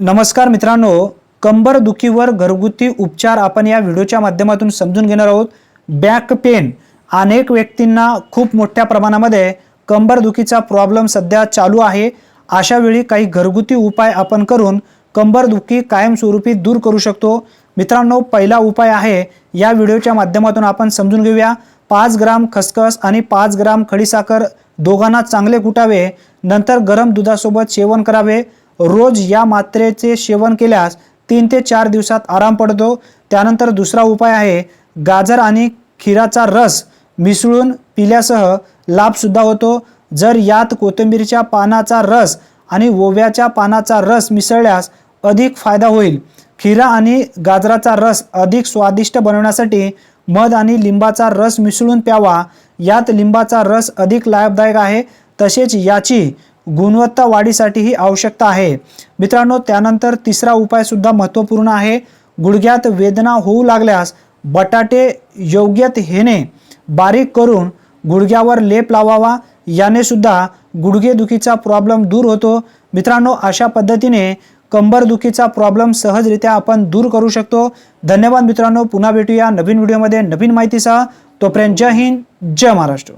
नमस्कार मित्रांनो कंबरदुखीवर घरगुती उपचार आपण या व्हिडिओच्या माध्यमातून समजून घेणार आहोत. बॅक पेन अनेक व्यक्तींना खूप मोठ्या प्रमाणामध्ये कंबरदुखीचा प्रॉब्लेम सध्या चालू आहे. अशा वेळी काही घरगुती उपाय आपण करून कंबरदुखी कायमस्वरूपी दूर करू शकतो. मित्रांनो पहिला उपाय आहे या व्हिडिओच्या माध्यमातून आपण समजून घेऊया. पाच ग्राम खसखस आणि पाच ग्राम खडीसाखर दोघांना चांगले कुटावे. नंतर गरम दुधासोबत सेवन करावे. रोज या मात्रेचे सेवन केल्यास तीन ते चार दिवसात आराम पडतो. त्यानंतर दुसरा उपाय आहे गाजर आणि खिराचा रस मिसळून पिल्यासह लाभसुद्धा होतो. जर यात कोथिंबीरच्या पानाचा रस आणि ओव्याच्या पानाचा रस मिसळल्यास अधिक फायदा होईल. खिरा आणि गाजराचा रस अधिक स्वादिष्ट बनवण्यासाठी मध आणि लिंबाचा रस मिसळून प्यावा. यात लिंबाचा रस अधिक लाभदायक आहे. तसेच याची गुणवत्ता वाढीसाठी ही आवश्यकता आहे. मित्रांनो त्यानंतर तिसरा उपाय सुद्धा महत्त्वपूर्ण आहे. गुडघ्यात वेदना होऊ लागल्यास बटाटे योग्यत हेने बारीक करून गुडघ्यावर लेप लावावा. याने सुद्धा गुडघेदुखीचा प्रॉब्लेम दूर होतो. मित्रांनो अशा पद्धतीने कंबरदुखीचा प्रॉब्लेम सहजरित्या आपण दूर करू शकतो. धन्यवाद मित्रांनो. पुन्हा भेटूया नवीन व्हिडिओमध्ये नवीन माहितीसह. तोपर्यंत जय हिंद जय महाराष्ट्र.